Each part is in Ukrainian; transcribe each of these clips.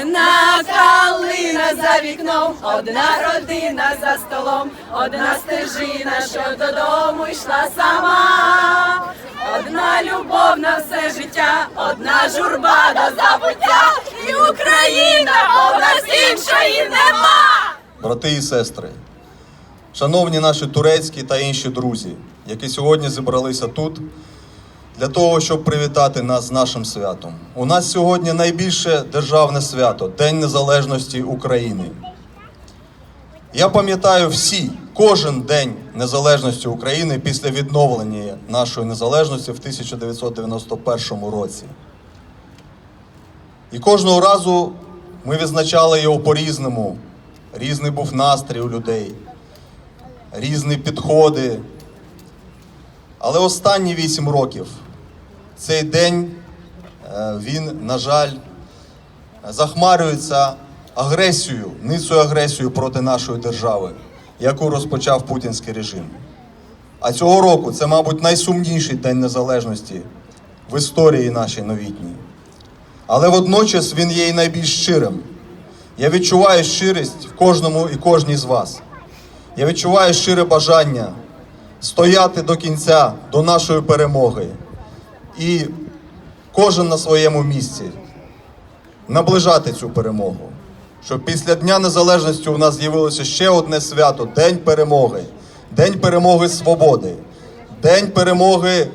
Одна калина за вікном, одна родина за столом, одна стежина, що додому йшла сама. Одна любов на все життя, одна журба до забуття, і Україна, бо в нас іншої нема. брати і сестри, шановні наші турецькі та інші друзі, які сьогодні зібралися тут для того, щоб привітати нас з нашим святом. У нас сьогодні найбільше державне свято День Незалежності України. Я пам'ятаю всі, кожен день незалежності України після відновлення нашої незалежності в 1991 році. І кожного разу ми відзначали його по-різному. Різний був настрій у людей, різні підходи. Але останні вісім років цей день е, він, на жаль, захмарюється агресією, ницою агресією проти нашої держави, яку розпочав путінський режим. А цього року це, мабуть, найсумніший день незалежності в історії нашій новітній. Але водночас він є і найбільш щирим. Я відчуваю щирість в кожному і кожній з вас. Я відчуваю щире бажання стояти до кінця, до нашої перемоги. І кожен на своєму місці наближати цю перемогу. Щоб після Дня Незалежності у нас з'явилося ще одне свято День перемоги, День перемоги свободи, День перемоги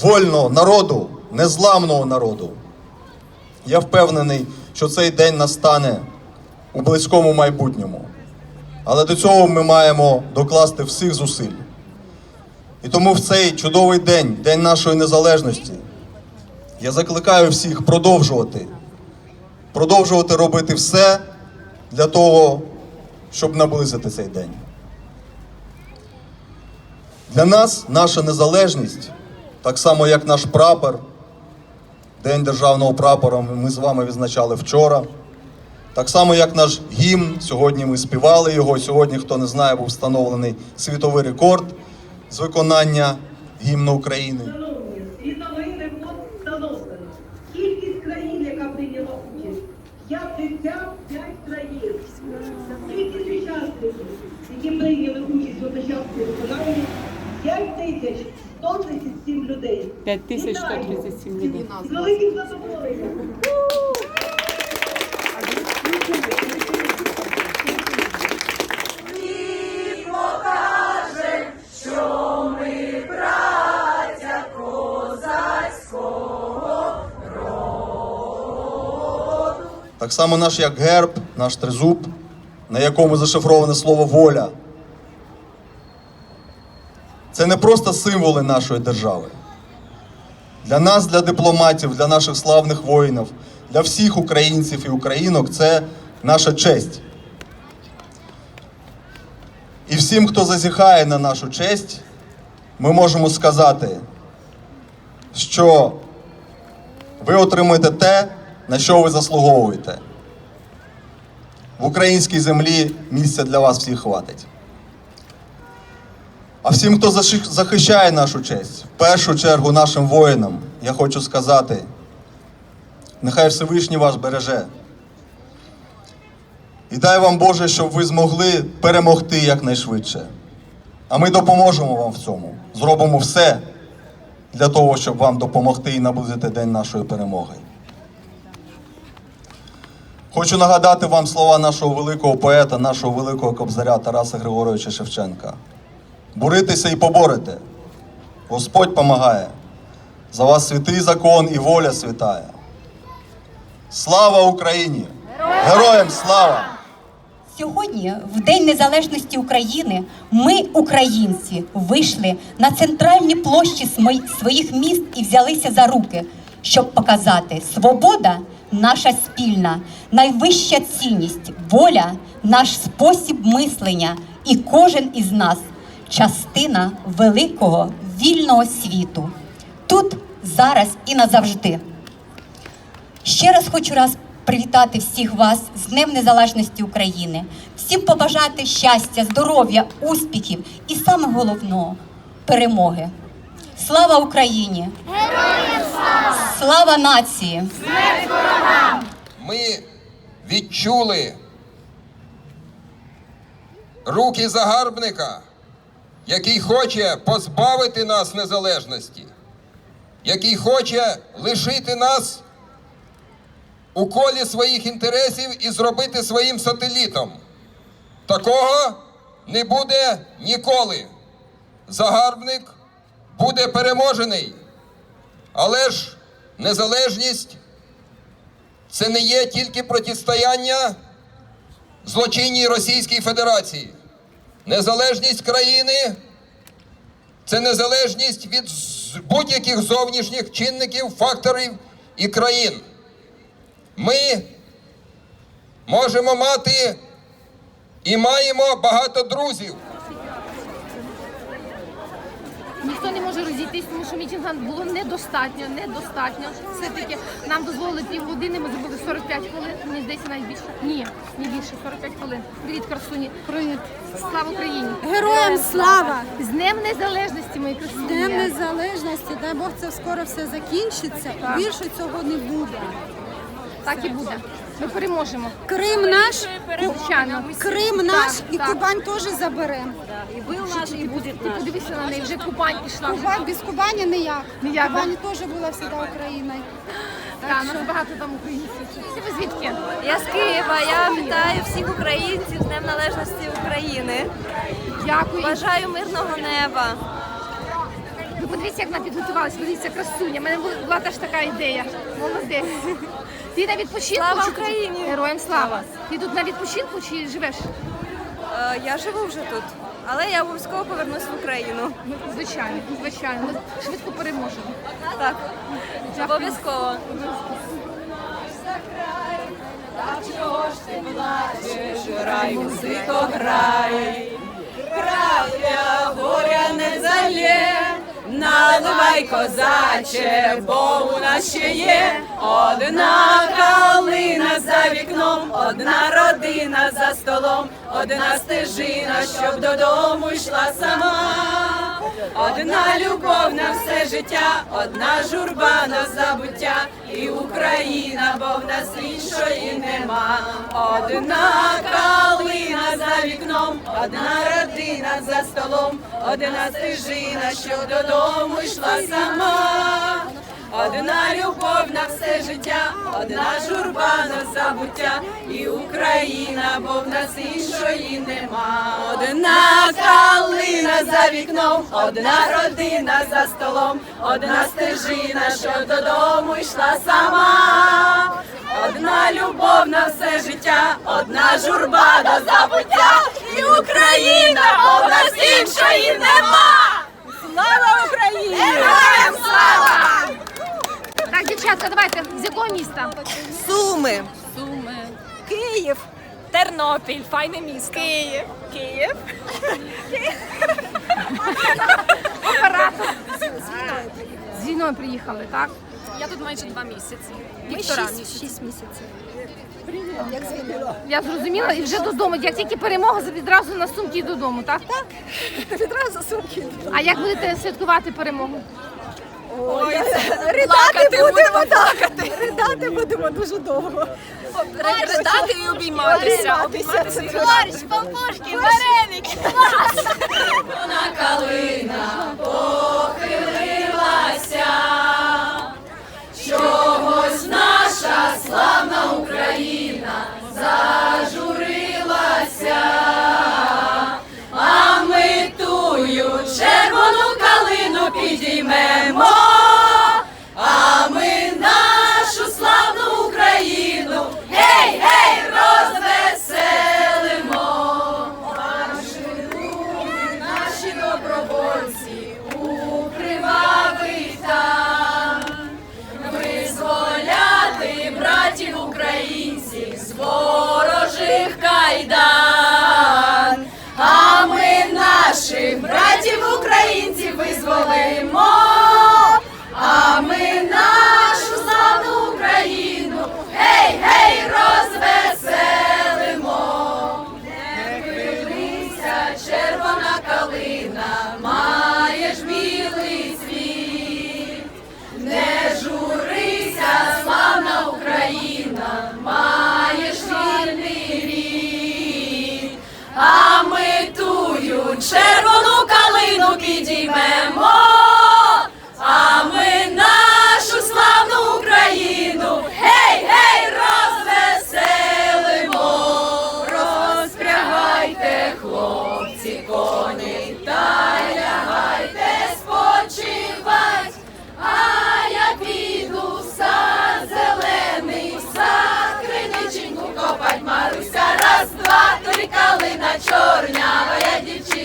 вольного народу, незламного народу. Я впевнений, що цей день настане у близькому майбутньому. Але до цього ми маємо докласти всіх зусиль. І тому в цей чудовий день, День нашої незалежності, я закликаю всіх продовжувати, продовжувати робити все для того, щоб наблизити цей день. Для нас наша незалежність, так само як наш прапор, День державного прапора ми з вами відзначали вчора. Так само, як наш гімн, сьогодні ми співали його. Сьогодні, хто не знає, був встановлений світовий рекорд з виконання гімну України. Кількість країн, яка прийняла участь, 55 країн. Кількість учасників, які прийняли участь в одночасному виконанні, 5 тисяч 137 людей. 5137 людей. З великим задоволенням. Так само наш як герб, наш тризуб, на якому зашифроване слово воля. Це не просто символи нашої держави. Для нас, для дипломатів, для наших славних воїнів, для всіх українців і українок це наша честь. І всім, хто зазіхає на нашу честь, ми можемо сказати, що ви отримуєте те, на що ви заслуговуєте. В українській землі місця для вас всіх хватить. А всім, хто захищає нашу честь, в першу чергу нашим воїнам, я хочу сказати, нехай Всевишній вас береже. І дай вам Боже, щоб ви змогли перемогти якнайшвидше. А ми допоможемо вам в цьому. Зробимо все для того, щоб вам допомогти і наблизити день нашої перемоги. Хочу нагадати вам слова нашого великого поета, нашого великого кобзаря Тараса Григоровича Шевченка. Боритися і поборете. Господь помагає. За вас святий закон і воля святая. Слава Україні! Героям слава! Сьогодні, в День Незалежності України, ми, українці, вийшли на центральні площі своїх міст і взялися за руки, щоб показати, свобода наша спільна, найвища цінність, воля наш спосіб мислення, і кожен із нас частина великого вільного світу. Тут, зараз і назавжди. Ще раз хочу раз привітати всіх вас з Днем Незалежності України, всім побажати щастя, здоров'я, успіхів і саме головного перемоги. Слава Україні! Героям слава! Нації! Ми відчули руки загарбника, який хоче позбавити нас незалежності, який хоче лишити нас у колі своїх інтересів і зробити своїм сателітом. Такого не буде ніколи. Загарбник буде переможений. Але ж незалежність це не є тільки протистояння злочинній Російській Федерації. Незалежність країни це незалежність від будь-яких зовнішніх чинників, факторів і країн. Ми можемо мати і маємо багато друзів. Ніхто не може розійтись, тому що мітінга було недостатньо, недостатньо. Все-таки нам дозволили півгодини, ми зробили 45 хвилин, мені здається навіть більше. Ні, не більше, 45 хвилин. Привіт, красуні. Привіт. Слава Україні! Героям слава! З Днем Незалежності, мої красуні! З Днем Незалежності, дай Бог це скоро все закінчиться. Більше цього не буде. Так і буде. Ми переможемо. Крим наш, Звичайно. Крим наш і так. Кубань теж заберемо. І ви наш, і буде Ти подивися на неї, вже Кубань пішла. Кубань без Кубані ніяк. Ніяк, Кубань теж була завжди Україною. Так, нас багато там українців. Всі ви звідки? Я з Києва. Я вітаю всіх українців з Днем Незалежності України. Дякую. Бажаю мирного неба. Ви подивіться, як вона підготувалась, подивіться, красуня. У мене була теж така ідея. Молодець. Ти на відпочинку? Слава чи- Україні! Героям слава! Ти тут на відпочинку чи живеш? Е, Я живу вже тут, але я обов'язково повернусь в Україну. Ну, Звичайно, звичайно. Ми швидко переможемо. Так, обов'язково. Рай музико грай, края горя не залє, наливай козаче, бо у нас ще є одна калина за вікном, одна родина за столом, одна стежина, щоб додому йшла сама. Одна любов на все життя, одна журба на забуття, і Україна, бо в нас іншої нема. Одна калина за вікном, одна родина за столом, одна стежина, що додому йшла сама. Одна любов на все життя, одна журба на забуття, і Україна, бо в нас іншої нема. Одна калина за вікном, одна родина за столом, одна стежина, що додому йшла сама. Одна любов на все життя, одна журба до забуття, і Україна, бо в нас іншої нема. Слава Україні! Героям слава! Дівчатка, давайте. З якого міста? Суми. Суми. Київ. Тернопіль, файне місто. Київ. Київ. Оператор. З війною приїхали, так? Я тут майже два місяці. Півтора місяці. Шість місяців. Я зрозуміла, і вже додому. Як тільки перемога, відразу на сумки і додому, так? Так. Відразу сумки. А як будете святкувати перемогу? Ридати будемо плакати. Ридати будемо дуже довго. Ридати і обійматися. Обійматися. Борщ, пампушки, вареники. Вона калина похилилася, чогось наша славна Україна зажурилася, а ми тую червону калину підіймемо, Молимо, а ми на.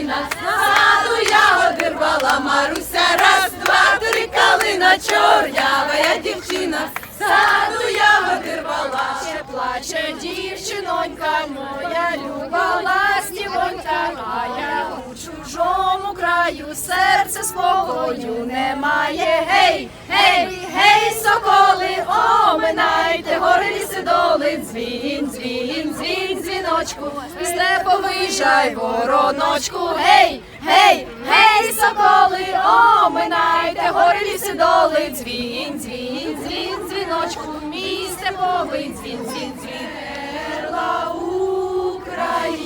Я дівчина, саду ягоди рвала Маруся, раз, два, три калина чорнява я дівчина, саду ягоди рвала. Ще плаче дівчинонька моя, люба ластівонька моя, у чужому краю серце спокою немає. Гей, гей, гей, соколи, оминайте гори ліси дзвін, дзвін, дзвін, дзвіночку, степовий жай вороночку, гей, гей, гей, соколи, оминайте гори ліси доли, дзвін, дзвін, дзвін, дзвіночку, мій степовий дзвін, дзвін, дзвін. Перла України,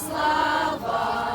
слава,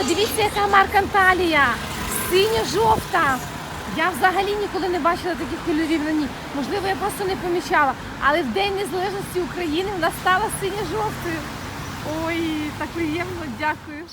подивіться, яка марка Анталія. Синьо-жовта! Я взагалі ніколи не бачила таких кольорів на ній. Можливо, я просто не помічала. Але в День Незалежності України вона стала синьо-жовтою. Ой, так приємно, дякую.